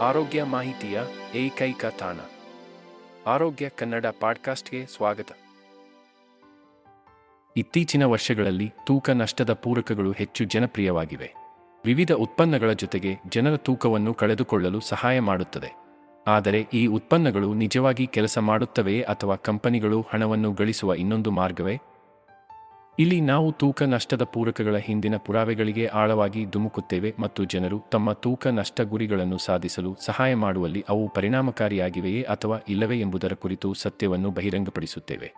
ಆರೋಗ್ಯ ಮಾಹಿತಿಯ ಏಕೈಕ ತಾಣ. ಆರೋಗ್ಯ ಕನ್ನಡ ಪಾಡ್ಕಾಸ್ಟ್ಗೆ ಸ್ವಾಗತ. ಇತ್ತೀಚಿನ ವರ್ಷಗಳಲ್ಲಿ ತೂಕ ನಷ್ಟದ ಪೂರಕಗಳು ಹೆಚ್ಚು ಜನಪ್ರಿಯವಾಗಿವೆ. ವಿವಿಧ ಉತ್ಪನ್ನಗಳ ಜೊತೆಗೆ ಜನರ ತೂಕವನ್ನು ಕಳೆದುಕೊಳ್ಳಲು ಸಹಾಯ ಮಾಡುತ್ತದೆ. ಆದರೆ ಈ ಉತ್ಪನ್ನಗಳು ನಿಜವಾಗಿ ಕೆಲಸ ಮಾಡುತ್ತವೆಯೇ ಅಥವಾ ಕಂಪನಿಗಳು ಹಣವನ್ನು ಗಳಿಸುವ ಇನ್ನೊಂದು ಮಾರ್ಗವೇ? ಇಲ್ಲಿ ನಾವು ತೂಕ ನಷ್ಟದ ಪೂರಕಗಳ ಹಿಂದಿನ ಪುರಾವೆಗಳಿಗೆ ಆಳವಾಗಿ ಧುಮುಕುತ್ತೇವೆ ಮತ್ತು ಜನರು ತಮ್ಮ ತೂಕ ನಷ್ಟ ಗುರಿಗಳನ್ನು ಸಾಧಿಸಲು ಸಹಾಯ ಮಾಡುವಲ್ಲಿ ಅವು ಪರಿಣಾಮಕಾರಿಯಾಗಿವೆಯೇ ಅಥವಾ ಇಲ್ಲವೇ ಎಂಬುದರ ಕುರಿತು ಸತ್ಯವನ್ನು ಬಹಿರಂಗಪಡಿಸುತ್ತೇವೆ.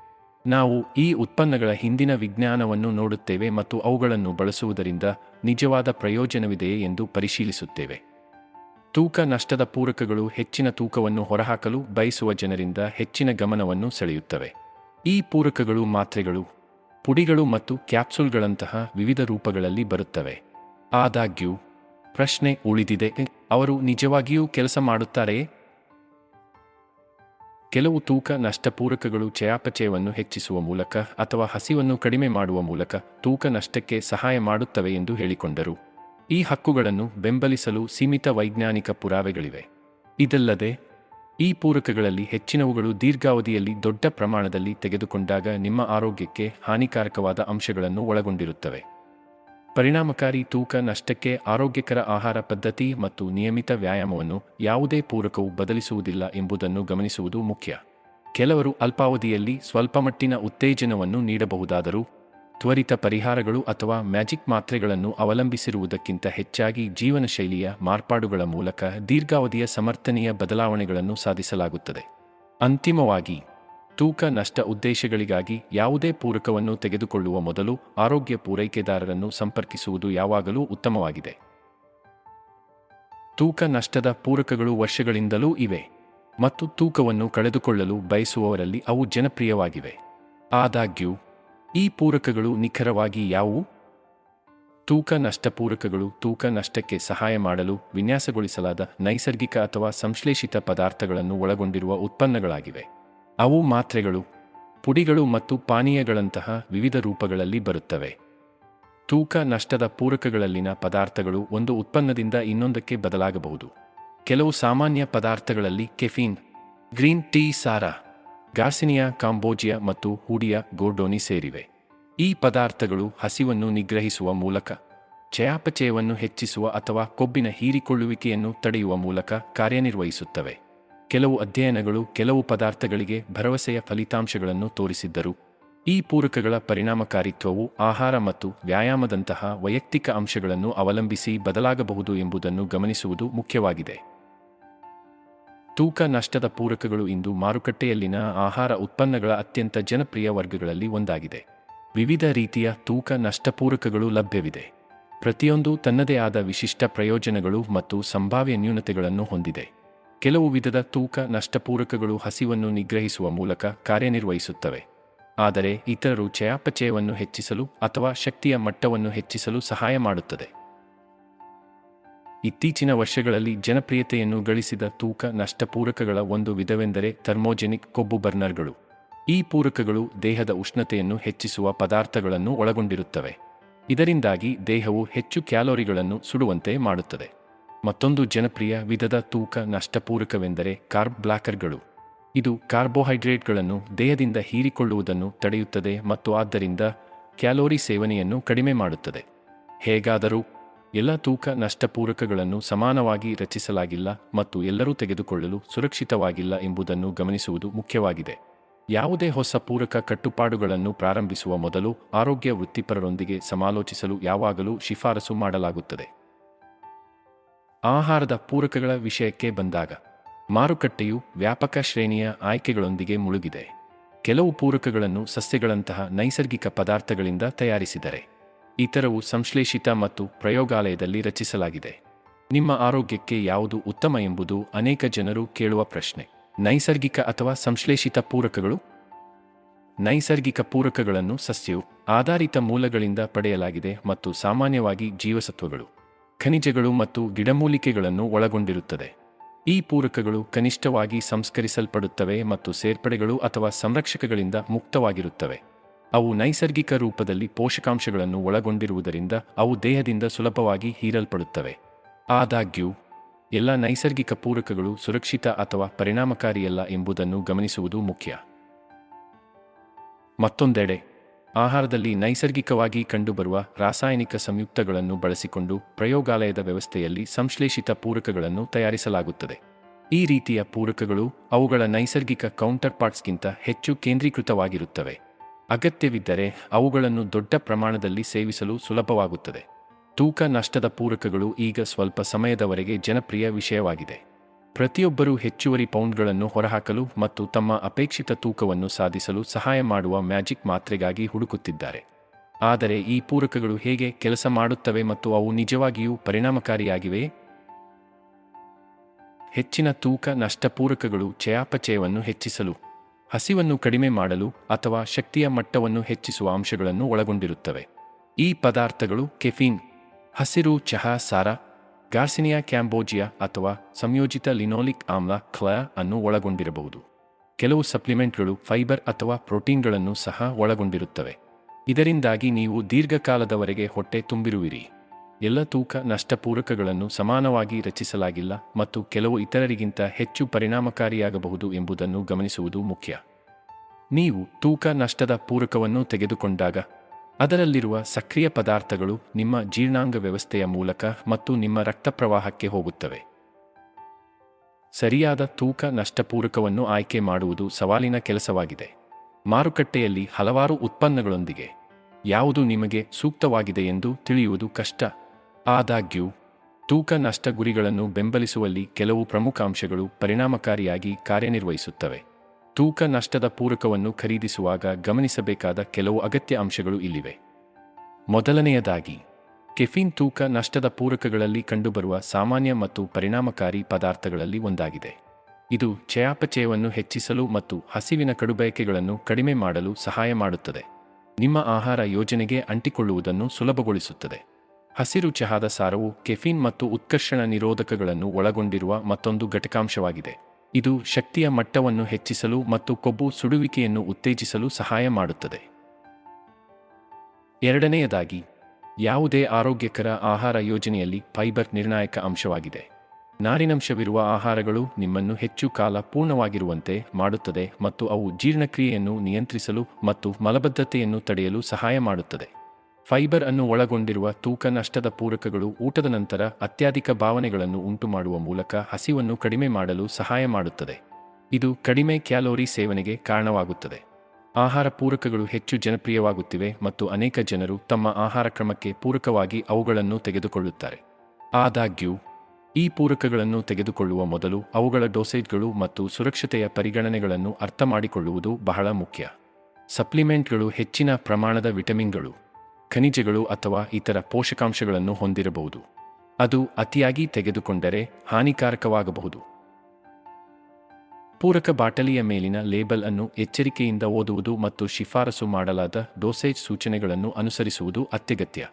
ನಾವು ಈ ಉತ್ಪನ್ನಗಳ ಹಿಂದಿನ ವಿಜ್ಞಾನವನ್ನು ನೋಡುತ್ತೇವೆ ಮತ್ತು ಅವುಗಳನ್ನು ಬಳಸುವುದರಿಂದ ನಿಜವಾದ ಪ್ರಯೋಜನವಿದೆಯೇ ಎಂದು ಪರಿಶೀಲಿಸುತ್ತೇವೆ. ತೂಕ ನಷ್ಟದ ಪೂರಕಗಳು ಹೆಚ್ಚಿನ ತೂಕವನ್ನು ಹೊರಹಾಕಲು ಬಯಸುವ ಜನರಿಂದ ಹೆಚ್ಚಿನ ಗಮನವನ್ನು ಸೆಳೆಯುತ್ತವೆ. ಈ ಪೂರಕಗಳು ಮಾತ್ರೆಗಳು ಪುಡಿಗಳು ಮತ್ತು ಕ್ಯಾಪ್ಸೂಲ್ಗಳಂತಹ ವಿವಿಧ ರೂಪಗಳಲ್ಲಿ ಬರುತ್ತವೆ. ಆದಾಗ್ಯೂ, ಪ್ರಶ್ನೆ ಉಳಿದಿದೆ, ಅವರು ನಿಜವಾಗಿಯೂ ಕೆಲಸ ಮಾಡುತ್ತಾರೆಯೇ? ಕೆಲವು ತೂಕ ನಷ್ಟಪೂರಕಗಳು ಚಯಾಪಚಯವನ್ನು ಹೆಚ್ಚಿಸುವ ಮೂಲಕ ಅಥವಾ ಹಸಿವನ್ನು ಕಡಿಮೆ ಮಾಡುವ ಮೂಲಕ ತೂಕ ನಷ್ಟಕ್ಕೆ ಸಹಾಯ ಮಾಡುತ್ತವೆ ಎಂದು ಹೇಳಿಕೊಂಡರು. ಈ ಹಕ್ಕುಗಳನ್ನು ಬೆಂಬಲಿಸಲು ಸೀಮಿತ ವೈಜ್ಞಾನಿಕ ಪುರಾವೆಗಳಿವೆ. ಇದಲ್ಲದೆ ಈ ಪೂರಕಗಳಲ್ಲಿ ಹೆಚ್ಚಿನವುಗಳು ದೀರ್ಘಾವಧಿಯಲ್ಲಿ ದೊಡ್ಡ ಪ್ರಮಾಣದಲ್ಲಿ ತೆಗೆದುಕೊಂಡಾಗ ನಿಮ್ಮ ಆರೋಗ್ಯಕ್ಕೆ ಹಾನಿಕಾರಕವಾದ ಅಂಶಗಳನ್ನು ಒಳಗೊಂಡಿರುತ್ತವೆ. ಪರಿಣಾಮಕಾರಿ ತೂಕ ನಷ್ಟಕ್ಕೆ ಆರೋಗ್ಯಕರ ಆಹಾರ ಪದ್ಧತಿ ಮತ್ತು ನಿಯಮಿತ ವ್ಯಾಯಾಮವನ್ನು ಯಾವುದೇ ಪೂರಕವು ಬದಲಿಸುವುದಿಲ್ಲ ಎಂಬುದನ್ನು ಗಮನಿಸುವುದು ಮುಖ್ಯ. ಕೆಲವರು ಅಲ್ಪಾವಧಿಯಲ್ಲಿ ಸ್ವಲ್ಪಮಟ್ಟಿನ ಉತ್ತೇಜನವನ್ನು ನೀಡಬಹುದಾದರೂ ತ್ವರಿತ ಪರಿಹಾರಗಳು ಅಥವಾ ಮ್ಯಾಜಿಕ್ ಮಾತ್ರೆಗಳನ್ನು ಅವಲಂಬಿಸಿರುವುದಕ್ಕಿಂತ ಹೆಚ್ಚಾಗಿ ಜೀವನ ಶೈಲಿಯ ಮಾರ್ಪಾಡುಗಳ ಮೂಲಕ ದೀರ್ಘಾವಧಿಯ ಸಮರ್ಥನೀಯ ಬದಲಾವಣೆಗಳನ್ನು ಸಾಧಿಸಲಾಗುತ್ತದೆ. ಅಂತಿಮವಾಗಿ, ತೂಕ ನಷ್ಟ ಉದ್ದೇಶಗಳಿಗಾಗಿ ಯಾವುದೇ ಪೂರಕವನ್ನು ತೆಗೆದುಕೊಳ್ಳುವ ಮೊದಲು ಆರೋಗ್ಯ ಪೂರೈಕೆದಾರರನ್ನು ಸಂಪರ್ಕಿಸುವುದು ಯಾವಾಗಲೂ ಉತ್ತಮವಾಗಿದೆ. ತೂಕ ನಷ್ಟದ ಪೂರಕಗಳು ವರ್ಷಗಳಿಂದಲೂ ಇವೆ ಮತ್ತು ತೂಕವನ್ನು ಕಳೆದುಕೊಳ್ಳಲು ಬಯಸುವವರಲ್ಲಿ ಅವು ಜನಪ್ರಿಯವಾಗಿವೆ. ಆದಾಗ್ಯೂ ಈ ಪೂರಕಗಳು ನಿಖರವಾಗಿ ಯಾವುವು? ತೂಕ ನಷ್ಟ ಪೂರಕಗಳು ತೂಕ ನಷ್ಟಕ್ಕೆ ಸಹಾಯ ಮಾಡಲು ವಿನ್ಯಾಸಗೊಳಿಸಲಾದ ನೈಸರ್ಗಿಕ ಅಥವಾ ಸಂಶ್ಲೇಷಿತ ಪದಾರ್ಥಗಳನ್ನು ಒಳಗೊಂಡಿರುವ ಉತ್ಪನ್ನಗಳಾಗಿವೆ. ಅವು ಮಾತ್ರೆಗಳು, ಪುಡಿಗಳು ಮತ್ತು ಪಾನೀಯಗಳಂತಹ ವಿವಿಧ ರೂಪಗಳಲ್ಲಿ ಬರುತ್ತವೆ. ತೂಕ ನಷ್ಟದ ಪೂರಕಗಳಲ್ಲಿನ ಪದಾರ್ಥಗಳು ಒಂದು ಉತ್ಪನ್ನದಿಂದ ಇನ್ನೊಂದಕ್ಕೆ ಬದಲಾಗಬಹುದು. ಕೆಲವು ಸಾಮಾನ್ಯ ಪದಾರ್ಥಗಳಲ್ಲಿ ಕೆಫೀನ್, ಗ್ರೀನ್ ಟೀ ಸಾರಾ ಗಾರ್ಸಿನಿಯಾ, ಕಾಂಬೋಜಿಯಾ ಮತ್ತು ಹೂಡಿಯಾ ಗೋರ್ಡೋನಿ ಸೇರಿವೆ. ಈ ಪದಾರ್ಥಗಳು ಹಸಿವನ್ನು ನಿಗ್ರಹಿಸುವ ಮೂಲಕ, ಚಯಾಪಚಯವನ್ನು ಹೆಚ್ಚಿಸುವ ಅಥವಾ ಕೊಬ್ಬಿನ ಹೀರಿಕೊಳ್ಳುವಿಕೆಯನ್ನು ತಡೆಯುವ ಮೂಲಕ ಕಾರ್ಯನಿರ್ವಹಿಸುತ್ತವೆ. ಕೆಲವು ಅಧ್ಯಯನಗಳು ಕೆಲವು ಪದಾರ್ಥಗಳಿಗೆ ಭರವಸೆಯ ಫಲಿತಾಂಶಗಳನ್ನು ತೋರಿಸಿದ್ದರು. ಈ ಪೂರಕಗಳ ಪರಿಣಾಮಕಾರಿತ್ವವು ಆಹಾರ ಮತ್ತು ವ್ಯಾಯಾಮದಂತಹ ವೈಯಕ್ತಿಕ ಅಂಶಗಳನ್ನು ಅವಲಂಬಿಸಿ ಬದಲಾಗಬಹುದು ಎಂಬುದನ್ನು ಗಮನಿಸುವುದು ಮುಖ್ಯವಾಗಿದೆ. ತೂಕ ನಷ್ಟದ ಪೂರಕಗಳು ಇಂದು ಮಾರುಕಟ್ಟೆಯಲ್ಲಿನ ಆಹಾರ ಉತ್ಪನ್ನಗಳ ಅತ್ಯಂತ ಜನಪ್ರಿಯ ವರ್ಗಗಳಲ್ಲಿ ಒಂದಾಗಿದೆ. ವಿವಿಧ ರೀತಿಯ ತೂಕ ನಷ್ಟ ಪೂರಕಗಳು ಲಭ್ಯವಿದೆ. ಪ್ರತಿಯೊಂದು ತನ್ನದೇ ಆದ ವಿಶಿಷ್ಟ ಪ್ರಯೋಜನಗಳು ಮತ್ತು ಸಂಭಾವ್ಯ ನ್ಯೂನತೆಗಳನ್ನು ಹೊಂದಿದೆ. ಕೆಲವು ವಿಧದ ತೂಕ ನಷ್ಟಪೂರಕಗಳು ಹಸಿವನ್ನು ನಿಗ್ರಹಿಸುವ ಮೂಲಕ ಕಾರ್ಯನಿರ್ವಹಿಸುತ್ತವೆ. ಆದರೆ ಇತರರು ಚಯಾಪಚಯವನ್ನು ಹೆಚ್ಚಿಸಲು ಅಥವಾ ಶಕ್ತಿಯ ಮಟ್ಟವನ್ನು ಹೆಚ್ಚಿಸಲು ಸಹಾಯ ಮಾಡುತ್ತದೆ. ಇತ್ತೀಚಿನ ವರ್ಷಗಳಲ್ಲಿ ಜನಪ್ರಿಯತೆಯನ್ನು ಗಳಿಸಿದ ತೂಕ ನಷ್ಟಪೂರಕಗಳ ಒಂದು ವಿಧವೆಂದರೆ ಥರ್ಮೋಜೆನಿಕ್ ಕೊಬ್ಬು ಬರ್ನರ್ಗಳು ಈ ಪೂರಕಗಳು ದೇಹದ ಉಷ್ಣತೆಯನ್ನು ಹೆಚ್ಚಿಸುವ ಪದಾರ್ಥಗಳನ್ನು ಒಳಗೊಂಡಿರುತ್ತವೆ. ಇದರಿಂದಾಗಿ ದೇಹವು ಹೆಚ್ಚು ಕ್ಯಾಲೋರಿಗಳನ್ನು ಸುಡುವಂತೆ ಮಾಡುತ್ತದೆ. ಮತ್ತೊಂದು ಜನಪ್ರಿಯ ವಿಧದ ತೂಕ ನಷ್ಟಪೂರಕವೆಂದರೆ ಕಾರ್ಬ್ ಬ್ಲಾಕರ್ಗಳು ಇದು ಕಾರ್ಬೋಹೈಡ್ರೇಟ್ಗಳನ್ನು ದೇಹದಿಂದ ಹೀರಿಕೊಳ್ಳುವುದನ್ನು ತಡೆಯುತ್ತದೆ ಮತ್ತು ಆದ್ದರಿಂದ ಕ್ಯಾಲೋರಿ ಸೇವನೆಯನ್ನು ಕಡಿಮೆ ಮಾಡುತ್ತದೆ. ಹೇಗಾದರೂ ಎಲ್ಲ ತೂಕ ನಷ್ಟಪೂರಕಗಳನ್ನು ಸಮಾನವಾಗಿ ರಚಿಸಲಾಗಿಲ್ಲ ಮತ್ತು ಎಲ್ಲರೂ ತೆಗೆದುಕೊಳ್ಳಲು ಸುರಕ್ಷಿತವಾಗಿಲ್ಲ ಎಂಬುದನ್ನು ಗಮನಿಸುವುದು ಮುಖ್ಯವಾಗಿದೆ. ಯಾವುದೇ ಹೊಸ ಪೂರಕ ಕಟ್ಟುಪಾಡುಗಳನ್ನು ಪ್ರಾರಂಭಿಸುವ ಮೊದಲು ಆರೋಗ್ಯ ವೃತ್ತಿಪರರೊಂದಿಗೆ ಸಮಾಲೋಚಿಸಲು ಯಾವಾಗಲೂ ಶಿಫಾರಸು ಮಾಡಲಾಗುತ್ತದೆ. ಆಹಾರದ ಪೂರಕಗಳ ವಿಷಯಕ್ಕೆ ಬಂದಾಗ, ಮಾರುಕಟ್ಟೆಯು ವ್ಯಾಪಕ ಶ್ರೇಣಿಯ ಆಯ್ಕೆಗಳೊಂದಿಗೆ ಮುಳುಗಿದೆ. ಕೆಲವು ಪೂರಕಗಳನ್ನು ಸಸ್ಯಗಳಂತಹ ನೈಸರ್ಗಿಕ ಪದಾರ್ಥಗಳಿಂದ ತಯಾರಿಸಿದರೆ ಇತರವು ಸಂಶ್ಲೇಷಿತ ಮತ್ತು ಪ್ರಯೋಗಾಲಯದಲ್ಲಿ ರಚಿಸಲಾಗಿದೆ. ನಿಮ್ಮ ಆರೋಗ್ಯಕ್ಕೆ ಯಾವುದು ಉತ್ತಮ ಎಂಬುದು ಅನೇಕ ಜನರು ಕೇಳುವ ಪ್ರಶ್ನೆ. ನೈಸರ್ಗಿಕ ಅಥವಾ ಸಂಶ್ಲೇಷಿತ ಪೂರಕಗಳು? ನೈಸರ್ಗಿಕ ಪೂರಕಗಳನ್ನು ಸಸ್ಯವು ಆಧಾರಿತ ಮೂಲಗಳಿಂದ ಪಡೆಯಲಾಗಿದೆ ಮತ್ತು ಸಾಮಾನ್ಯವಾಗಿ ಜೀವಸತ್ವಗಳು, ಖನಿಜಗಳು ಮತ್ತು ಗಿಡಮೂಲಿಕೆಗಳನ್ನು ಒಳಗೊಂಡಿರುತ್ತದೆ. ಈ ಪೂರಕಗಳು ಕನಿಷ್ಠವಾಗಿ ಸಂಸ್ಕರಿಸಲ್ಪಡುತ್ತವೆ ಮತ್ತು ಸೇರ್ಪಡೆಗಳು ಅಥವಾ ಸಂರಕ್ಷಕಗಳಿಂದ ಮುಕ್ತವಾಗಿರುತ್ತವೆ. ಅವು ನೈಸರ್ಗಿಕ ರೂಪದಲ್ಲಿ ಪೋಷಕಾಂಶಗಳನ್ನು ಒಳಗೊಂಡಿರುವುದರಿಂದ ಅವು ದೇಹದಿಂದ ಸುಲಭವಾಗಿ ಹೀರಲ್ಪಡುತ್ತವೆ. ಆದಾಗ್ಯೂ, ಎಲ್ಲ ನೈಸರ್ಗಿಕ ಪೂರಕಗಳು ಸುರಕ್ಷಿತ ಅಥವಾ ಪರಿಣಾಮಕಾರಿಯಲ್ಲ ಎಂಬುದನ್ನು ಗಮನಿಸುವುದು ಮುಖ್ಯ. ಮತ್ತೊಂದೆಡೆ, ಆಹಾರದಲ್ಲಿ ನೈಸರ್ಗಿಕವಾಗಿ ಕಂಡುಬರುವ ರಾಸಾಯನಿಕ ಸಂಯುಕ್ತಗಳನ್ನು ಬಳಸಿಕೊಂಡು ಪ್ರಯೋಗಾಲಯದ ವ್ಯವಸ್ಥೆಯಲ್ಲಿ ಸಂಶ್ಲೇಷಿತ ಪೂರಕಗಳನ್ನು ತಯಾರಿಸಲಾಗುತ್ತದೆ. ಈ ರೀತಿಯ ಪೂರಕಗಳು ಅವುಗಳ ನೈಸರ್ಗಿಕ ಕೌಂಟರ್ಪಾರ್ಟ್ಸ್ಗಿಂತ ಹೆಚ್ಚು ಕೇಂದ್ರೀಕೃತವಾಗಿರುತ್ತವೆ. ಅಗತ್ಯವಿದ್ದರೆ ಅವುಗಳನ್ನು ದೊಡ್ಡ ಪ್ರಮಾಣದಲ್ಲಿ ಸೇವಿಸಲು ಸುಲಭವಾಗುತ್ತದೆ. ತೂಕ ನಷ್ಟದ ಪೂರಕಗಳು ಈಗ ಸ್ವಲ್ಪ ಸಮಯದವರೆಗೆ ಜನಪ್ರಿಯ ವಿಷಯವಾಗಿದೆ. ಪ್ರತಿಯೊಬ್ಬರೂ ಹೆಚ್ಚುವರಿ ಪೌಂಡ್ಗಳನ್ನು ಹೊರಹಾಕಲು ಮತ್ತು ತಮ್ಮ ಅಪೇಕ್ಷಿತ ತೂಕವನ್ನು ಸಾಧಿಸಲು ಸಹಾಯ ಮಾಡುವ ಮ್ಯಾಜಿಕ್ ಮಾತ್ರೆಗಾಗಿ ಹುಡುಕುತ್ತಿದ್ದಾರೆ. ಆದರೆ ಈ ಪೂರಕಗಳು ಹೇಗೆ ಕೆಲಸ ಮಾಡುತ್ತವೆ ಮತ್ತು ಅವು ನಿಜವಾಗಿಯೂ ಪರಿಣಾಮಕಾರಿಯಾಗಿವೆ ಹೆಚ್ಚಿನ ತೂಕ ನಷ್ಟ ಪೂರಕಗಳು ಚಯಾಪಚಯವನ್ನು ಹೆಚ್ಚಿಸಲು ಹಸಿವನ್ನು ಕಡಿಮೆ ಮಾಡಲು ಅಥವಾ ಶಕ್ತಿಯ ಮಟ್ಟವನ್ನು ಹೆಚ್ಚಿಸುವ ಅಂಶಗಳನ್ನು ಒಳಗೊಂಡಿರುತ್ತವೆ. ಈ ಪದಾರ್ಥಗಳು ಕೆಫೀನ್, ಹಸಿರು ಚಹಾ ಸಾರ, ಗಾರ್ಸಿನಿಯಾ ಕ್ಯಾಂಬೋಜಿಯಾ ಅಥವಾ ಸಂಯೋಜಿತ ಲಿನೋಲಿಕ್ ಆಮ್ಲ ಕ್ಲಯ ಅನ್ನು ಒಳಗೊಂಡಿರಬಹುದು. ಕೆಲವು ಸಪ್ಲಿಮೆಂಟ್ಗಳು ಫೈಬರ್ ಅಥವಾ ಪ್ರೋಟೀನ್ಗಳನ್ನು ಸಹ ಒಳಗೊಂಡಿರುತ್ತವೆ. ಇದರಿಂದಾಗಿ ನೀವು ದೀರ್ಘಕಾಲದವರೆಗೆ ಹೊಟ್ಟೆ ತುಂಬಿರುವಿರಿ. ಎಲ್ಲ ತೂಕ ನಷ್ಟಪೂರಕಗಳನ್ನು ಸಮಾನವಾಗಿ ರಚಿಸಲಾಗಿಲ್ಲ ಮತ್ತು ಕೆಲವು ಇತರರಿಗಿಂತ ಹೆಚ್ಚು ಪರಿಣಾಮಕಾರಿಯಾಗಬಹುದು ಎಂಬುದನ್ನು ಗಮನಿಸುವುದು ಮುಖ್ಯ. ನೀವು ತೂಕ ನಷ್ಟದ ಪೂರಕವನ್ನು ತೆಗೆದುಕೊಂಡಾಗ, ಅದರಲ್ಲಿರುವ ಸಕ್ರಿಯ ಪದಾರ್ಥಗಳು ನಿಮ್ಮ ಜೀರ್ಣಾಂಗ ವ್ಯವಸ್ಥೆಯ ಮೂಲಕ ಮತ್ತು ನಿಮ್ಮ ರಕ್ತ ಪ್ರವಾಹಕ್ಕೆ ಹೋಗುತ್ತವೆ. ಸರಿಯಾದ ತೂಕ ನಷ್ಟಪೂರಕವನ್ನು ಆಯ್ಕೆ ಮಾಡುವುದು ಸವಾಲಿನ ಕೆಲಸವಾಗಿದೆ. ಮಾರುಕಟ್ಟೆಯಲ್ಲಿ ಹಲವಾರು ಉತ್ಪನ್ನಗಳೊಂದಿಗೆ, ಯಾವುದು ನಿಮಗೆ ಸೂಕ್ತವಾಗಿದೆ ಎಂದು ತಿಳಿಯುವುದು ಕಷ್ಟ. ಆದಾಗ್ಯೂ, ತೂಕ ನಷ್ಟ ಗುರಿಗಳನ್ನು ಬೆಂಬಲಿಸುವಲ್ಲಿ ಕೆಲವು ಪ್ರಮುಖ ಅಂಶಗಳು ಪರಿಣಾಮಕಾರಿಯಾಗಿ ಕಾರ್ಯನಿರ್ವಹಿಸುತ್ತವೆ. ತೂಕ ನಷ್ಟದ ಪೂರಕವನ್ನು ಖರೀದಿಸುವಾಗ ಗಮನಿಸಬೇಕಾದ ಕೆಲವು ಅಗತ್ಯ ಅಂಶಗಳು ಇಲ್ಲಿವೆ. ಮೊದಲನೆಯದಾಗಿ, ಕೆಫಿನ್ ತೂಕ ನಷ್ಟದ ಪೂರಕಗಳಲ್ಲಿ ಕಂಡುಬರುವ ಸಾಮಾನ್ಯ ಮತ್ತು ಪರಿಣಾಮಕಾರಿ ಪದಾರ್ಥಗಳಲ್ಲಿ ಒಂದಾಗಿದೆ. ಇದು ಚಯಾಪಚಯವನ್ನು ಹೆಚ್ಚಿಸಲು ಮತ್ತು ಹಸಿವಿನ ಕಡುಬಯಕೆಗಳನ್ನು ಕಡಿಮೆ ಮಾಡಲು ಸಹಾಯ ಮಾಡುತ್ತದೆ. ನಿಮ್ಮ ಆಹಾರ ಯೋಜನೆಗೆ ಅಂಟಿಕೊಳ್ಳುವುದನ್ನು ಸುಲಭಗೊಳಿಸುತ್ತದೆ. ಹಸಿರು ಚಹಾದ ಸಾರವು ಕೆಫಿನ್ ಮತ್ತು ಉತ್ಕರ್ಷಣ ನಿರೋಧಕಗಳನ್ನು ಒಳಗೊಂಡಿರುವ ಮತ್ತೊಂದು ಘಟಕಾಂಶವಾಗಿದೆ. ಇದು ಶಕ್ತಿಯ ಮಟ್ಟವನ್ನು ಹೆಚ್ಚಿಸಲು ಮತ್ತು ಕೊಬ್ಬು ಸುಡುವಿಕೆಯನ್ನು ಉತ್ತೇಜಿಸಲು ಸಹಾಯ ಮಾಡುತ್ತದೆ. ಎರಡನೆಯದಾಗಿ, ಯಾವುದೇ ಆರೋಗ್ಯಕರ ಆಹಾರ ಯೋಜನೆಯಲ್ಲಿ ಫೈಬರ್ ನಿರ್ಣಾಯಕ ಅಂಶವಾಗಿದೆ. ನಾರಿನಂಶವಿರುವ ಆಹಾರಗಳು ನಿಮ್ಮನ್ನು ಹೆಚ್ಚು ಕಾಲ ಪೂರ್ಣವಾಗಿರುವಂತೆ ಮಾಡುತ್ತದೆ ಮತ್ತು ಅವು ಜೀರ್ಣಕ್ರಿಯೆಯನ್ನು ನಿಯಂತ್ರಿಸಲು ಮತ್ತು ಮಲಬದ್ಧತೆಯನ್ನು ತಡೆಯಲು ಸಹಾಯ ಮಾಡುತ್ತದೆ. ಫೈಬರ್ ಅನ್ನು ಒಳಗೊಂಡಿರುವ ತೂಕ ನಷ್ಟದ ಪೂರಕಗಳು ಊಟದ ನಂತರ ಅತ್ಯಧಿಕ ಭಾವನೆಗಳನ್ನು ಉಂಟುಮಾಡುವ ಮೂಲಕ ಹಸಿವನ್ನು ಕಡಿಮೆ ಮಾಡಲು ಸಹಾಯ ಮಾಡುತ್ತದೆ. ಇದು ಕಡಿಮೆ ಕ್ಯಾಲೋರಿ ಸೇವನೆಗೆ ಕಾರಣವಾಗುತ್ತದೆ. ಆಹಾರ ಪೂರಕಗಳು ಹೆಚ್ಚು ಜನಪ್ರಿಯವಾಗುತ್ತಿವೆ ಮತ್ತು ಅನೇಕ ಜನರು ತಮ್ಮ ಆಹಾರ ಕ್ರಮಕ್ಕೆ ಪೂರಕವಾಗಿ ಅವುಗಳನ್ನು ತೆಗೆದುಕೊಳ್ಳುತ್ತಾರೆ. ಆದಾಗ್ಯೂ, ಈ ಪೂರಕಗಳನ್ನು ತೆಗೆದುಕೊಳ್ಳುವ ಮೊದಲು ಅವುಗಳ ಡೋಸೇಜ್ಗಳು ಮತ್ತು ಸುರಕ್ಷತೆಯ ಪರಿಗಣನೆಗಳನ್ನು ಅರ್ಥಮಾಡಿಕೊಳ್ಳುವುದು ಬಹಳ ಮುಖ್ಯ. ಸಪ್ಲಿಮೆಂಟ್ಗಳು ಹೆಚ್ಚಿನ ಪ್ರಮಾಣದ ವಿಟಮಿನ್ಗಳು. ಖನಿಜಗಳು ಅಥವಾ ಇತರ ಪೋಷಕಾಂಶಗಳನ್ನು ಹೊಂದಿರಬಹುದು. ಅದು ಅತಿಯಾಗಿ ತೆಗೆದುಕೊಂಡರೆ ಹಾನಿಕಾರಕವಾಗಬಹುದು. ಪೂರಕ ಬಾಟಲಿಯ ಮೇಲಿನ ಲೇಬಲ್ ಅನ್ನು ಎಚ್ಚರಿಕೆಯಿಂದ ಓದುವುದು ಮತ್ತು ಶಿಫಾರಸು ಮಾಡಲಾದ ಡೋಸೇಜ್ ಸೂಚನೆಗಳನ್ನು ಅನುಸರಿಸುವುದು ಅತ್ಯಗತ್ಯ.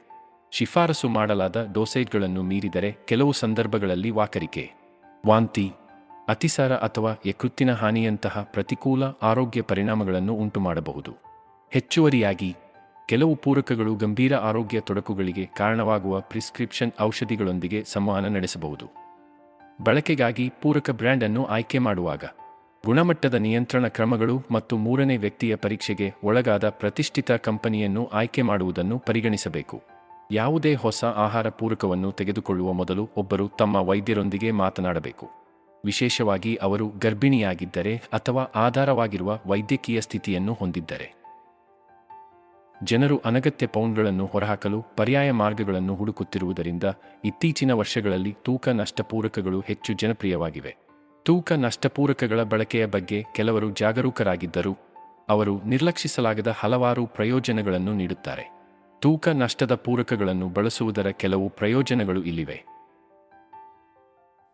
ಶಿಫಾರಸು ಮಾಡಲಾದ ಡೋಸೇಜ್ಗಳನ್ನು ಮೀರಿದರೆ ಕೆಲವು ಸಂದರ್ಭಗಳಲ್ಲಿ ವಾಕರಿಕೆ, ವಾಂತಿ, ಅತಿಸಾರ ಅಥವಾ ಯಕೃತ್ತಿನ ಹಾನಿಯಂತಹ ಪ್ರತಿಕೂಲ ಆರೋಗ್ಯ ಪರಿಣಾಮಗಳನ್ನು ಉಂಟುಮಾಡಬಹುದು. ಹೆಚ್ಚುವರಿಯಾಗಿ ಕೆಲವು ಪೂರಕಗಳು ಗಂಭೀರ ಆರೋಗ್ಯ ತೊಡಕುಗಳಿಗೆ ಕಾರಣವಾಗುವ ಪ್ರಿಸ್ಕ್ರಿಪ್ಷನ್ ಔಷಧಿಗಳೊಂದಿಗೆ ಸಂವಹನ ನಡೆಸಬಹುದು. ಬಳಕೆಗಾಗಿ ಪೂರಕ ಬ್ರ್ಯಾಂಡ್ ಅನ್ನು ಆಯ್ಕೆ ಮಾಡುವಾಗ, ಗುಣಮಟ್ಟದ ನಿಯಂತ್ರಣ ಕ್ರಮಗಳು ಮತ್ತು ಮೂರನೇ ವ್ಯಕ್ತಿಯ ಪರೀಕ್ಷೆಗೆ ಒಳಗಾದ ಪ್ರತಿಷ್ಠಿತ ಕಂಪನಿಯನ್ನು ಆಯ್ಕೆ ಮಾಡುವುದನ್ನು ಪರಿಗಣಿಸಬೇಕು. ಯಾವುದೇ ಹೊಸ ಆಹಾರ ಪೂರಕವನ್ನು ತೆಗೆದುಕೊಳ್ಳುವ ಮೊದಲು ಒಬ್ಬರು ತಮ್ಮ ವೈದ್ಯರೊಂದಿಗೆ ಮಾತನಾಡಬೇಕು. ವಿಶೇಷವಾಗಿ ಅವರು ಗರ್ಭಿಣಿಯಾಗಿದ್ದರೆ ಅಥವಾ ಆಧಾರವಾಗಿರುವ ವೈದ್ಯಕೀಯ ಸ್ಥಿತಿಯನ್ನು ಹೊಂದಿದ್ದರೆ. ಜನರು ಅನಗತ್ಯ ಪೌಂಡ್ಗಳನ್ನು ಹೊರಹಾಕಲು ಪರ್ಯಾಯ ಮಾರ್ಗಗಳನ್ನು ಹುಡುಕುತ್ತಿರುವುದರಿಂದ ಇತ್ತೀಚಿನ ವರ್ಷಗಳಲ್ಲಿ ತೂಕ ನಷ್ಟಪೂರಕಗಳು ಹೆಚ್ಚು ಜನಪ್ರಿಯವಾಗಿವೆ. ತೂಕ ನಷ್ಟಪೂರಕಗಳ ಬಳಕೆಯ ಬಗ್ಗೆ ಕೆಲವರು ಜಾಗರೂಕರಾಗಿದ್ದರು ಅವರು ನಿರ್ಲಕ್ಷಿಸಲಾಗದ ಹಲವಾರು ಪ್ರಯೋಜನಗಳನ್ನು ನೀಡುತ್ತಾರೆ. ತೂಕ ನಷ್ಟದ ಪೂರಕಗಳನ್ನು ಬಳಸುವುದರ ಕೆಲವು ಪ್ರಯೋಜನಗಳು ಇಲ್ಲಿವೆ.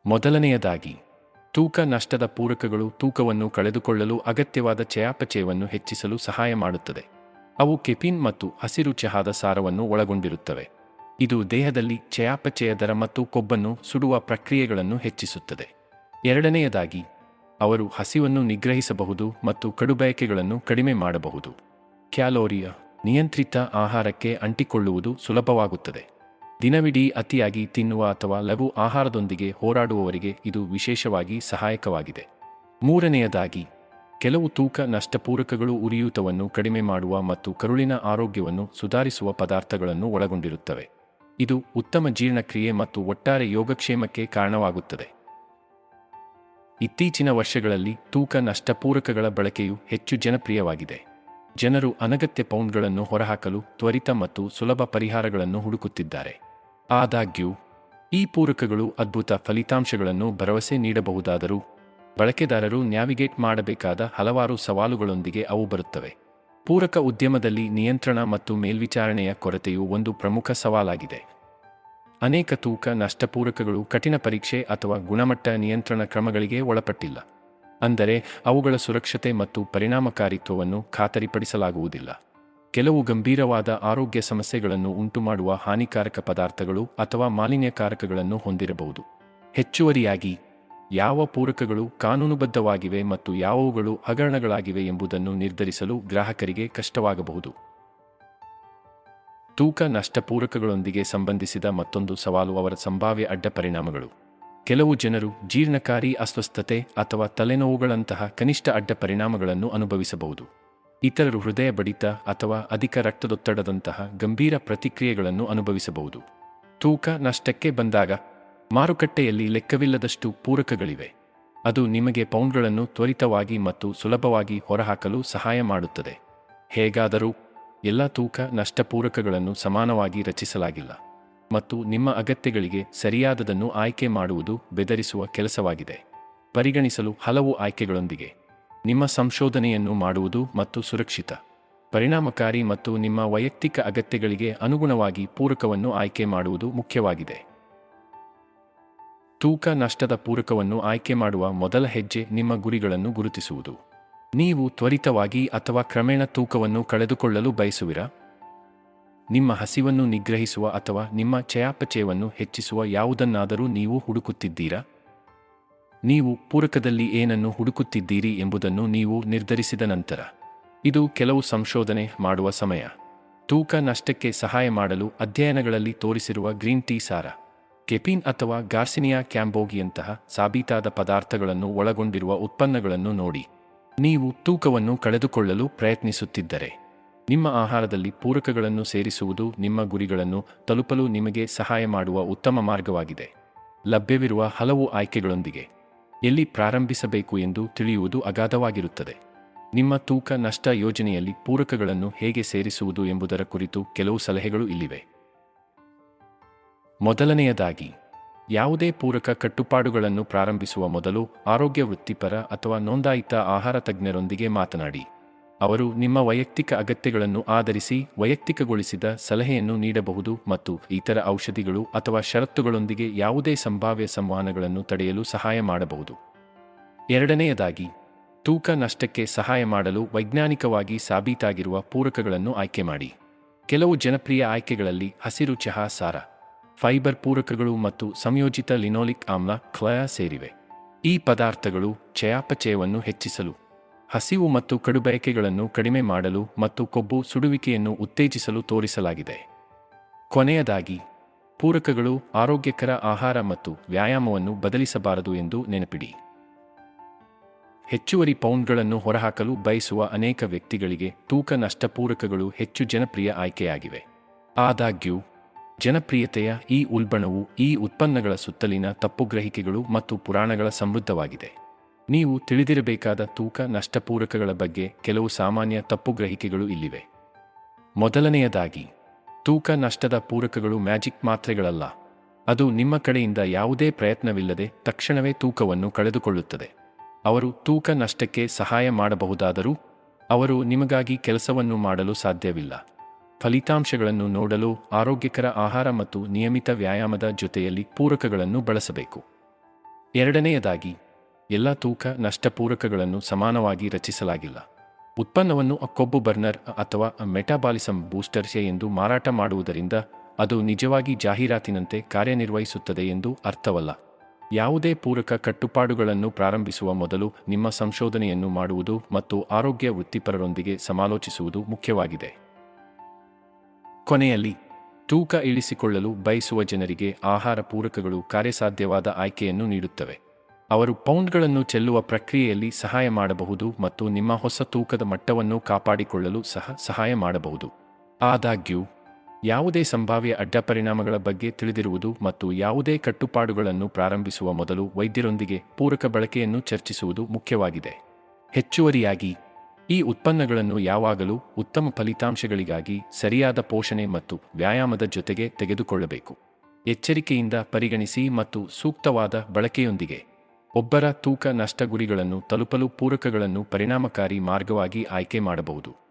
ಮೊದಲನೆಯದಾಗಿ, ತೂಕ ನಷ್ಟದ ಪೂರಕಗಳು ತೂಕವನ್ನು ಕಳೆದುಕೊಳ್ಳಲು ಅಗತ್ಯವಾದ ಚಯಾಪಚಯವನ್ನು ಹೆಚ್ಚಿಸಲು ಸಹಾಯ ಮಾಡುತ್ತದೆ. ಅವು ಕೆಪಿನ್ ಮತ್ತು ಹಸಿರು ಚಹಾದ ಸಾರವನ್ನು ಒಳಗೊಂಡಿರುತ್ತವೆ. ಇದು ದೇಹದಲ್ಲಿ ಚಯಾಪಚಯ ದರ ಮತ್ತು ಕೊಬ್ಬನ್ನು ಸುಡುವ ಪ್ರಕ್ರಿಯೆಗಳನ್ನು ಹೆಚ್ಚಿಸುತ್ತದೆ. ಎರಡನೆಯದಾಗಿ, ಅವರು ಹಸಿವನ್ನು ನಿಗ್ರಹಿಸಬಹುದು ಮತ್ತು ಕಡುಬಯಕೆಗಳನ್ನು ಕಡಿಮೆ ಮಾಡಬಹುದು. ಕ್ಯಾಲೋರಿಯ ನಿಯಂತ್ರಿತ ಆಹಾರಕ್ಕೆ ಅಂಟಿಕೊಳ್ಳುವುದು ಸುಲಭವಾಗುತ್ತದೆ. ದಿನವಿಡೀ ಅತಿಯಾಗಿ ತಿನ್ನುವ ಅಥವಾ ಲಘು ಆಹಾರದೊಂದಿಗೆ ಹೋರಾಡುವವರಿಗೆ ಇದು ವಿಶೇಷವಾಗಿ ಸಹಾಯಕವಾಗಿದೆ. ಮೂರನೆಯದಾಗಿ ಕೆಲವು ತೂಕ ನಷ್ಟಪೂರಕಗಳು ಉರಿಯೂತವನ್ನು ಕಡಿಮೆ ಮಾಡುವ ಮತ್ತು ಕರುಳಿನ ಆರೋಗ್ಯವನ್ನು ಸುಧಾರಿಸುವ ಪದಾರ್ಥಗಳನ್ನು ಒಳಗೊಂಡಿರುತ್ತವೆ. ಇದು ಉತ್ತಮ ಜೀರ್ಣಕ್ರಿಯೆ ಮತ್ತು ಒಟ್ಟಾರೆ ಯೋಗಕ್ಷೇಮಕ್ಕೆ ಕಾರಣವಾಗುತ್ತದೆ. ಇತ್ತೀಚಿನ ವರ್ಷಗಳಲ್ಲಿ ತೂಕ ನಷ್ಟಪೂರಕಗಳ ಬಳಕೆಯು ಹೆಚ್ಚು ಜನಪ್ರಿಯವಾಗಿದೆ. ಜನರು ಅನಗತ್ಯ ಪೌಂಡ್ಗಳನ್ನು ಹೊರಹಾಕಲು ತ್ವರಿತ ಮತ್ತು ಸುಲಭ ಪರಿಹಾರಗಳನ್ನು ಹುಡುಕುತ್ತಿದ್ದಾರೆ. ಆದಾಗ್ಯೂ, ಈ ಪೂರಕಗಳು ಅದ್ಭುತ ಫಲಿತಾಂಶಗಳನ್ನು ಭರವಸೆ ನೀಡಬಹುದಾದರೂ ಬಳಕೆದಾರರು ನ್ಯಾವಿಗೇಟ್ ಮಾಡಬೇಕಾದ ಹಲವಾರು ಸವಾಲುಗಳೊಂದಿಗೆ ಅವು ಬರುತ್ತವೆ. ಪೂರಕ ಉದ್ಯಮದಲ್ಲಿ ನಿಯಂತ್ರಣ ಮತ್ತು ಮೇಲ್ವಿಚಾರಣೆಯ ಕೊರತೆಯು ಒಂದು ಪ್ರಮುಖ ಸವಾಲಾಗಿದೆ. ಅನೇಕ ತೂಕ ನಷ್ಟಪೂರಕಗಳು ಕಠಿಣ ಪರೀಕ್ಷೆ ಅಥವಾ ಗುಣಮಟ್ಟ ನಿಯಂತ್ರಣ ಕ್ರಮಗಳಿಗೆ ಒಳಪಟ್ಟಿಲ್ಲ. ಅಂದರೆ ಅವುಗಳ ಸುರಕ್ಷತೆ ಮತ್ತು ಪರಿಣಾಮಕಾರಿತ್ವವನ್ನು ಖಾತರಿಪಡಿಸಲಾಗುವುದಿಲ್ಲ. ಕೆಲವು ಗಂಭೀರವಾದ ಆರೋಗ್ಯ ಸಮಸ್ಯೆಗಳನ್ನು ಉಂಟುಮಾಡುವ ಹಾನಿಕಾರಕ ಪದಾರ್ಥಗಳು ಅಥವಾ ಮಾಲಿನ್ಯಕಾರಕಗಳನ್ನು ಹೊಂದಿರಬಹುದು. ಹೆಚ್ಚುವರಿಯಾಗಿ ಯಾವ ಪೂರಕಗಳು ಕಾನೂನುಬದ್ಧವಾಗಿವೆ ಮತ್ತು ಯಾವವುಗಳು ಹಗರಣಗಳಾಗಿವೆ ಎಂಬುದನ್ನು ನಿರ್ಧರಿಸಲು ಗ್ರಾಹಕರಿಗೆ ಕಷ್ಟವಾಗಬಹುದು. ತೂಕ ನಷ್ಟಪೂರಕಗಳೊಂದಿಗೆ ಸಂಬಂಧಿಸಿದ ಮತ್ತೊಂದು ಸವಾಲು ಅವರ ಸಂಭಾವ್ಯ ಅಡ್ಡ ಪರಿಣಾಮಗಳು. ಕೆಲವು ಜನರು ಜೀರ್ಣಕಾರಿ ಅಸ್ವಸ್ಥತೆ ಅಥವಾ ತಲೆನೋವುಗಳಂತಹ ಕನಿಷ್ಠ ಅಡ್ಡ ಪರಿಣಾಮಗಳನ್ನು ಅನುಭವಿಸಬಹುದು. ಇತರರು ಹೃದಯ ಬಡಿತ ಅಥವಾ ಅಧಿಕ ರಕ್ತದೊತ್ತಡದಂತಹ ಗಂಭೀರ ಪ್ರತಿಕ್ರಿಯೆಗಳನ್ನು ಅನುಭವಿಸಬಹುದು. ತೂಕ ನಷ್ಟಕ್ಕೆ ಬಂದಾಗ ಮಾರುಕಟ್ಟೆಯಲ್ಲಿ ಲೆಕ್ಕವಿಲ್ಲದಷ್ಟು ಪೂರಕಗಳಿವೆ. ಅದು ನಿಮಗೆ ಪೌಂಡ್ಗಳನ್ನು ತ್ವರಿತವಾಗಿ ಮತ್ತು ಸುಲಭವಾಗಿ ಹೊರಹಾಕಲು ಸಹಾಯ ಮಾಡುತ್ತದೆ. ಹೇಗಾದರೂ, ಎಲ್ಲ ತೂಕ ನಷ್ಟಪೂರಕಗಳನ್ನು ಸಮಾನವಾಗಿ ರಚಿಸಲಾಗಿಲ್ಲ ಮತ್ತು ನಿಮ್ಮ ಅಗತ್ಯಗಳಿಗೆ ಸರಿಯಾದದನ್ನು ಆಯ್ಕೆ ಮಾಡುವುದು ಬೆದರಿಸುವ ಕೆಲಸವಾಗಿದೆ. ಪರಿಗಣಿಸಲು ಹಲವು ಆಯ್ಕೆಗಳೊಂದಿಗೆ. ನಿಮ್ಮ ಸಂಶೋಧನೆಯನ್ನು ಮಾಡುವುದು ಮತ್ತು ಸುರಕ್ಷಿತ, ಪರಿಣಾಮಕಾರಿ ಮತ್ತು ನಿಮ್ಮ ವೈಯಕ್ತಿಕ ಅಗತ್ಯಗಳಿಗೆ ಅನುಗುಣವಾಗಿ ಪೂರಕವನ್ನು ಆಯ್ಕೆ ಮಾಡುವುದು ಮುಖ್ಯವಾಗಿದೆ. ತೂಕ ನಷ್ಟದ ಪೂರಕವನ್ನು ಆಯ್ಕೆ ಮಾಡುವ ಮೊದಲ ಹೆಜ್ಜೆ ನಿಮ್ಮ ಗುರಿಗಳನ್ನು ಗುರುತಿಸುವುದು. ನೀವು ತ್ವರಿತವಾಗಿ ಅಥವಾ ಕ್ರಮೇಣ ತೂಕವನ್ನು ಕಳೆದುಕೊಳ್ಳಲು ಬಯಸುವಿರಾ? ನಿಮ್ಮ ಹಸಿವನ್ನು ನಿಗ್ರಹಿಸುವ ಅಥವಾ ನಿಮ್ಮ ಚಯಾಪಚಯವನ್ನು ಹೆಚ್ಚಿಸುವ ಯಾವುದನ್ನಾದರೂ ನೀವು ಹುಡುಕುತ್ತಿದ್ದೀರಾ? ನೀವು ಪೂರಕದಲ್ಲಿ ಏನನ್ನು ಹುಡುಕುತ್ತಿದ್ದೀರಿ ಎಂಬುದನ್ನು ನೀವು ನಿರ್ಧರಿಸಿದ ನಂತರ. ಇದು ಕೆಲವು ಸಂಶೋಧನೆ ಮಾಡುವ ಸಮಯ. ತೂಕ ನಷ್ಟಕ್ಕೆ ಸಹಾಯ ಮಾಡಲು ಅಧ್ಯಯನಗಳಲ್ಲಿ ತೋರಿಸಿರುವ ಗ್ರೀನ್ ಟೀ ಸಾರ. ಕೆಪಿನ್ ಅಥವಾ ಗಾರ್ಸಿನಿಯಾ ಕ್ಯಾಂಬೋಗಿಯಂತಹ ಸಾಬೀತಾದ ಪದಾರ್ಥಗಳನ್ನು ಒಳಗೊಂಡಿರುವ ಉತ್ಪನ್ನಗಳನ್ನು ನೋಡಿ. ನೀವು ತೂಕವನ್ನು ಕಳೆದುಕೊಳ್ಳಲು ಪ್ರಯತ್ನಿಸುತ್ತಿದ್ದರೆ. ನಿಮ್ಮ ಆಹಾರದಲ್ಲಿ ಪೂರಕಗಳನ್ನು ಸೇರಿಸುವುದು ನಿಮ್ಮ ಗುರಿಗಳನ್ನು ತಲುಪಲು ನಿಮಗೆ ಸಹಾಯ ಮಾಡುವ ಉತ್ತಮ ಮಾರ್ಗವಾಗಿದೆ. ಲಭ್ಯವಿರುವ ಹಲವು ಆಯ್ಕೆಗಳೊಂದಿಗೆ. ಎಲ್ಲಿ ಪ್ರಾರಂಭಿಸಬೇಕು ಎಂದು ತಿಳಿಯುವುದು ಅಗಾಧವಾಗಿರುತ್ತದೆ. ನಿಮ್ಮ ತೂಕ ನಷ್ಟ ಯೋಜನೆಯಲ್ಲಿ ಪೂರಕಗಳನ್ನು ಹೇಗೆ ಸೇರಿಸುವುದು ಎಂಬುದರ ಕುರಿತು ಕೆಲವು ಸಲಹೆಗಳು ಇಲ್ಲಿವೆ. ಮೊದಲನೆಯದಾಗಿ, ಯಾವುದೇ ಪೂರಕ ಕಟ್ಟುಪಾಡುಗಳನ್ನು ಪ್ರಾರಂಭಿಸುವ ಮೊದಲು ಆರೋಗ್ಯ ವೃತ್ತಿಪರ ಅಥವಾ ನೋಂದಾಯಿತ ಆಹಾರ ತಜ್ಞರೊಂದಿಗೆ ಮಾತನಾಡಿ. ಅವರು ನಿಮ್ಮ ವೈಯಕ್ತಿಕ ಅಗತ್ಯಗಳನ್ನು ಆಧರಿಸಿ ವೈಯಕ್ತಿಕಗೊಳಿಸಿದ ಸಲಹೆಯನ್ನು ನೀಡಬಹುದು ಮತ್ತು ಇತರ ಔಷಧಿಗಳು ಅಥವಾ ಷರತ್ತುಗಳೊಂದಿಗೆ ಯಾವುದೇ ಸಂಭಾವ್ಯ ಸಂವಹನಗಳನ್ನು ತಡೆಯಲು ಸಹಾಯ ಮಾಡಬಹುದು. ಎರಡನೆಯದಾಗಿ, ತೂಕ ನಷ್ಟಕ್ಕೆ ಸಹಾಯ ಮಾಡಲು ವೈಜ್ಞಾನಿಕವಾಗಿ ಸಾಬೀತಾಗಿರುವ ಪೂರಕಗಳನ್ನು ಆಯ್ಕೆ ಮಾಡಿ. ಕೆಲವು ಜನಪ್ರಿಯ ಆಯ್ಕೆಗಳಲ್ಲಿ ಹಸಿರು ಚಹಾ, ಸಾರ. ಫೈಬರ್ ಪೂರಕಗಳು ಮತ್ತು ಸಂಯೋಜಿತ ಲಿನೋಲಿಕ್ ಆಮ್ಲ ಕ್ಲಯ ಸೇರಿವೆ. ಈ ಪದಾರ್ಥಗಳು ಚಯಾಪಚಯವನ್ನು ಹೆಚ್ಚಿಸಲು, ಹಸಿವು ಮತ್ತು ಕಡುಬಯಕೆಗಳನ್ನು ಕಡಿಮೆ ಮಾಡಲು ಮತ್ತು ಕೊಬ್ಬು ಸುಡುವಿಕೆಯನ್ನು ಉತ್ತೇಜಿಸಲು ತೋರಿಸಲಾಗಿದೆ. ಕೊನೆಯದಾಗಿ, ಪೂರಕಗಳು ಆರೋಗ್ಯಕರ ಆಹಾರ ಮತ್ತು ವ್ಯಾಯಾಮವನ್ನು ಬದಲಿಸಬಾರದು ಎಂದು ನೆನಪಿಡಿ. ಹೆಚ್ಚುವರಿ ಪೌಂಡ್ಗಳನ್ನು ಹೊರಹಾಕಲು ಬಯಸುವ ಅನೇಕ ವ್ಯಕ್ತಿಗಳಿಗೆ ತೂಕ ನಷ್ಟಪೂರಕಗಳು ಹೆಚ್ಚು ಜನಪ್ರಿಯ ಆಯ್ಕೆಯಾಗಿವೆ. ಆದಾಗ್ಯೂ ಜನಪ್ರಿಯತೆಯ ಈ ಉಲ್ಬಣವು ಈ ಉತ್ಪನ್ನಗಳ ಸುತ್ತಲಿನ ತಪ್ಪುಗ್ರಹಿಕೆಗಳು ಮತ್ತು ಪುರಾಣಗಳ ಸಮೃದ್ಧವಾಗಿದೆ. ನೀವು ತಿಳಿದಿರಬೇಕಾದ ತೂಕ ನಷ್ಟಪೂರಕಗಳ ಬಗ್ಗೆ ಕೆಲವು ಸಾಮಾನ್ಯ ತಪ್ಪುಗ್ರಹಿಕೆಗಳು ಇಲ್ಲಿವೆ. ಮೊದಲನೆಯದಾಗಿ, ತೂಕ ನಷ್ಟದ ಪೂರಕಗಳು ಮ್ಯಾಜಿಕ್ ಮಾತ್ರೆಗಳಲ್ಲ. ಅದು ನಿಮ್ಮ ಕಡೆಯಿಂದ ಯಾವುದೇ ಪ್ರಯತ್ನವಿಲ್ಲದೆ ತಕ್ಷಣವೇ ತೂಕವನ್ನು ಕಳೆದುಕೊಳ್ಳುತ್ತದೆ. ಅವರು ತೂಕ ನಷ್ಟಕ್ಕೆ ಸಹಾಯ ಮಾಡಬಹುದಾದರೂ, ಅವರು ನಿಮಗಾಗಿ ಕೆಲಸವನ್ನು ಮಾಡಲು ಸಾಧ್ಯವಿಲ್ಲ. ಫಲಿತಾಂಶಗಳನ್ನು ನೋಡಲು ಆರೋಗ್ಯಕರ ಆಹಾರ ಮತ್ತು ನಿಯಮಿತ ವ್ಯಾಯಾಮದ ಜೊತೆಯಲ್ಲಿ ಪೂರಕಗಳನ್ನು ಬಳಸಬೇಕು. ಎರಡನೆಯದಾಗಿ, ಎಲ್ಲ ತೂಕ ನಷ್ಟ ಪೂರಕಗಳನ್ನು ಸಮಾನವಾಗಿ ರಚಿಸಲಾಗಿಲ್ಲ. ಉತ್ಪನ್ನವನ್ನು ಕೊಬ್ಬು ಬರ್ನರ್ ಅಥವಾ ಮೆಟಾಬಾಲಿಸಂ ಬೂಸ್ಟರ್ಸ್ ಎಂದು ಮಾರಾಟ ಮಾಡುವುದರಿಂದ ಅದು ನಿಜವಾಗಿ ಜಾಹೀರಾತಿನಂತೆ ಕಾರ್ಯನಿರ್ವಹಿಸುತ್ತದೆ ಎಂದು ಅರ್ಥವಲ್ಲ. ಯಾವುದೇ ಪೂರಕ ಕಟ್ಟುಪಾಡುಗಳನ್ನು ಪ್ರಾರಂಭಿಸುವ ಮೊದಲು ನಿಮ್ಮ ಸಂಶೋಧನೆಯನ್ನು ಮಾಡುವುದು ಮತ್ತು ಆರೋಗ್ಯ ವೃತ್ತಿಪರರೊಂದಿಗೆ ಸಮಾಲೋಚಿಸುವುದು ಮುಖ್ಯವಾಗಿದೆ. ಕೊನೆಯಲ್ಲಿ, ತೂಕ ಇಳಿಸಿಕೊಳ್ಳಲು ಬಯಸುವ ಜನರಿಗೆ ಆಹಾರ ಪೂರಕಗಳು ಕಾರ್ಯಸಾಧ್ಯವಾದ ಆಯ್ಕೆಯನ್ನು ನೀಡುತ್ತವೆ. ಅವರು ಪೌಂಡ್ಗಳನ್ನು ಚೆಲ್ಲುವ ಪ್ರಕ್ರಿಯೆಯಲ್ಲಿ ಸಹಾಯ ಮಾಡಬಹುದು ಮತ್ತು ನಿಮ್ಮ ಹೊಸ ತೂಕದ ಮಟ್ಟವನ್ನು ಕಾಪಾಡಿಕೊಳ್ಳಲು ಸಹ ಸಹಾಯ ಮಾಡಬಹುದು. ಆದಾಗ್ಯೂ, ಯಾವುದೇ ಸಂಭಾವ್ಯ ಅಡ್ಡಪರಿಣಾಮಗಳ ಬಗ್ಗೆ ತಿಳಿದಿರುವುದು ಮತ್ತು ಯಾವುದೇ ಕಟ್ಟುಪಾಡುಗಳನ್ನು ಪ್ರಾರಂಭಿಸುವ ಮೊದಲು ವೈದ್ಯರೊಂದಿಗೆ ಪೂರಕ ಬಳಕೆಯನ್ನು ಚರ್ಚಿಸುವುದು ಮುಖ್ಯವಾಗಿದೆ. ಹೆಚ್ಚುವರಿಯಾಗಿ ಈ ಉತ್ಪನ್ನಗಳನ್ನು ಯಾವಾಗಲೂ ಉತ್ತಮ ಫಲಿತಾಂಶಗಳಿಗಾಗಿ ಸರಿಯಾದ ಪೋಷಣೆ ಮತ್ತು ವ್ಯಾಯಾಮದ ಜೊತೆಗೆ ತೆಗೆದುಕೊಳ್ಳಬೇಕು. ಎಚ್ಚರಿಕೆಯಿಂದ ಪರಿಗಣಿಸಿ ಮತ್ತು ಸೂಕ್ತವಾದ ಬಳಕೆಯೊಂದಿಗೆ. ಒಬ್ಬರ ತೂಕ ನಷ್ಟ ಗುರಿಗಳನ್ನು ತಲುಪಲು ಪೂರಕಗಳನ್ನು ಪರಿಣಾಮಕಾರಿ ಮಾರ್ಗವಾಗಿ ಆಯ್ಕೆ ಮಾಡಬಹುದು.